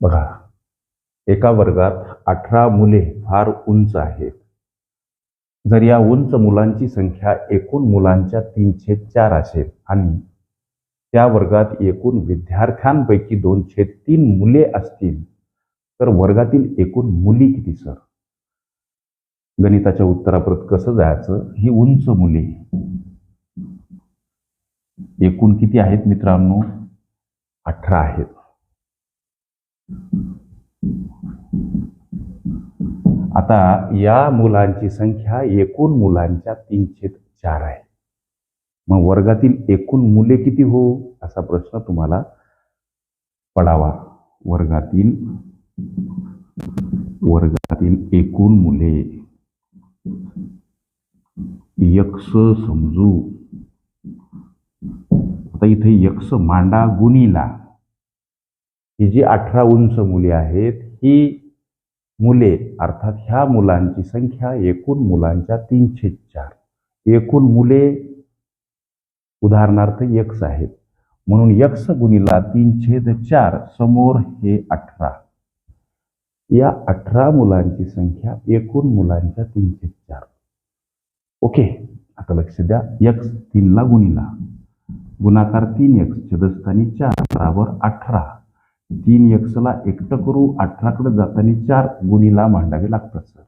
बघा एका वर्गात अठरा मुले फार उंच आहेत. जर या उंच मुलांची संख्या एकूण मुलांच्या तीनशे चार असेल आणि त्या वर्गात एकूण विद्यार्थ्यांपैकी दोनशे तीन मुले असतील तर वर्गातील एकूण मुली किती सर? गणिताच्या उत्तरापर्यंत कसं जायचं? ही उंच मुले. एकूण किती आहेत मित्रांनो? अठरा आहेत. आता या मुलांची संख्या एकूण मुलांच्या तीनशे चार आहे. मग वर्गातील एकूण मुले किती हो? असा प्रश्न तुम्हाला पडावा. वर्गातील वर्गातील एकूण मुले. यक्ष समजू. आता इथे यक्ष मांडा गुणीला. ही जी अठरा उंच मुले आहेत ही मुले अर्थात ह्या मुलांची संख्या एकूण मुलांच्या तीनशे चार. एकूण मुले उदाहरणार्थ यक्ष आहेत. म्हणून यक्ष गुणीला तीनशे चार समोर हे अठरा. या अठरा मुलांची संख्या एकूण मुलांच्या तीनशे चार. ओके आता लक्ष द्या. यक्ष तीनला गुणीला. गुणाकार तीन यक्ष छदस्थानी चार बराबर अठरा. तीन यक्षला एकटं करू अठराकडे जाताना चार गुणीला मांडावे लागतात सर.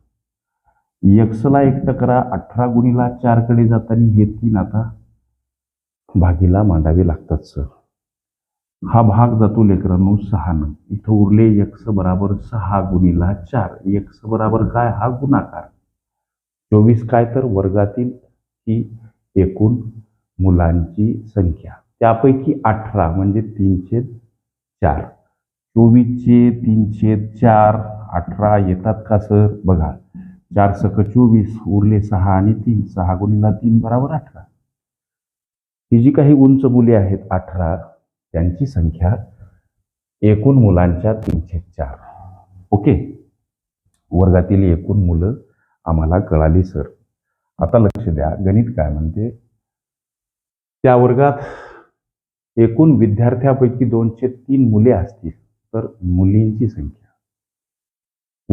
यक्षला एकटं करा अठरा गुणीला चारकडे जाताना हे तीन आता भागीला मांडावे लागतात सर. हा भाग जातो लेकरांनो सहानं इथं उरले यक्ष बराबर सहा गुणीला चार. यक्स बराबर काय? हा गुणाकार. चोवीस काय तर वर्गातील ही एकूण मुलांची संख्या. त्यापैकी अठरा म्हणजे तीनशे चार. चोवीसचे तीनशे चार अठरा येतात का सर? बघा. चार सक चोवीस उरले सहा आणि तीन सहा गुणीला तीन बराबर अठरा. ही जी काही उंच मुले आहेत अठरा त्यांची संख्या एकूण मुलांच्या तीनशे चार. ओके? वर्गातील एकूण मुलं आम्हाला कळाली सर. आता लक्ष द्या. गणित काय म्हणते? त्या वर्गात एकूण विद्यार्थ्यापैकी दोनशे तीन मुले असतील. तर मुलींची संख्या.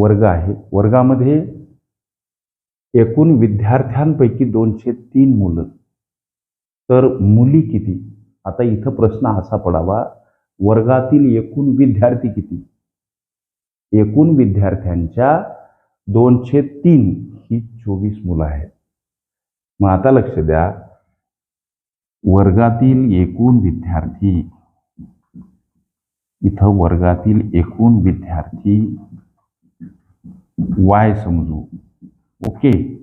वर्ग आहे. वर्गामध्ये एकूण विद्यार्थ्यांपैकी दोनशे तीन मुलं. तर मुली किती? आता इथं प्रश्न असा पडावा. वर्गातील एकूण विद्यार्थी किती? एकूण विद्यार्थ्यांच्या दोनशे तीन ही चोवीस मुलं आहेत. मग आता लक्ष द्या. वर्गातील एकूण विद्यार्थी इथं वर्गातील एकूण विद्यार्थी वाय समजू. ओके.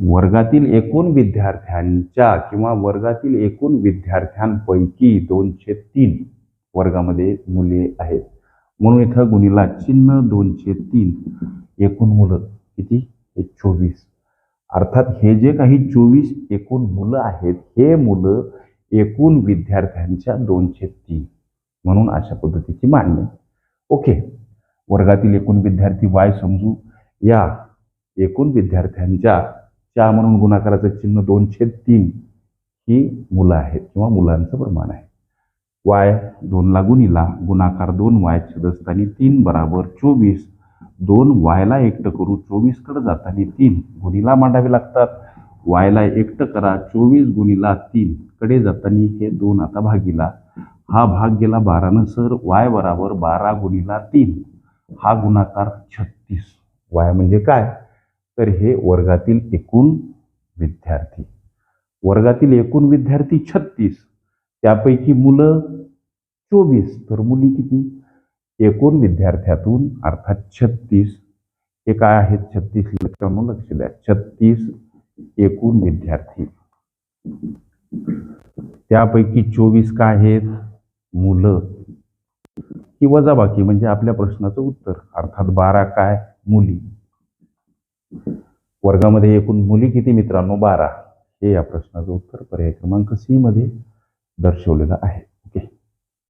वर्गातील एकूण विद्यार्थ्यांच्या किंवा वर्गातील एकूण विद्यार्थ्यांपैकी दोनशे तीन वर्गामध्ये मुले आहेत. म्हणून इथं गुणीला चिन्ह दोनशे तीन. एकूण मुलं किती? हे चोवीस. अर्थात हे जे काही चोवीस एकूण मुलं आहेत हे मुलं एकूण विद्यार्थ्यांच्या दोनशे तीन. म्हणून अशा पद्धतीची मांडणी. ओके. वर्गातील एकूण विद्यार्थी वाय समजू. या एकूण विद्यार्थ्यांच्या च्या म्हणून गुणाकाराचं चिन्ह दोनशे तीन ही मुलं आहेत किंवा मुलांचं प्रमाण आहे. वाय दोनला गुणीला गुणाकार दोन वाय छदस्थानी तीन बराबर चोवीस. दोन वायला एकटं करू चोवीसकडे जाताना तीन. गुणीला मांडावे लागतात. वायला एकटं करा चोवीस गुणीला तीन. कडे जाताना हे दोन आता भागीला. हा भाग गेला बारानं सर वाय बराबर बारा गुणीला तीन. हा गुणाकार छत्तीस. वाय म्हणजे काय? तर हे वर्गातील एकूण विद्यार्थी. वर्गातील एकूण विद्यार्थी छत्तीस. त्यापैकी मुलं चोवीस. तर मुली किती? एकूण विद्यार्थ्यातून अर्थात छत्तीस. हे काय आहेत? छत्तीस मित्रांनो लक्ष द्या. छत्तीस एकूण विद्यार्थी. त्यापैकी चोवीस काय आहेत? मुलं. ही वजाबाकी म्हणजे आपल्या प्रश्नाचं उत्तर. अर्थात बारा काय? मुली. वर्गामध्ये एकूण मुली किती मित्रांनो? बारा. हे या प्रश्नाचं उत्तर पर्याय क्रमांक सी मध्ये दर्शवलेलं आहे.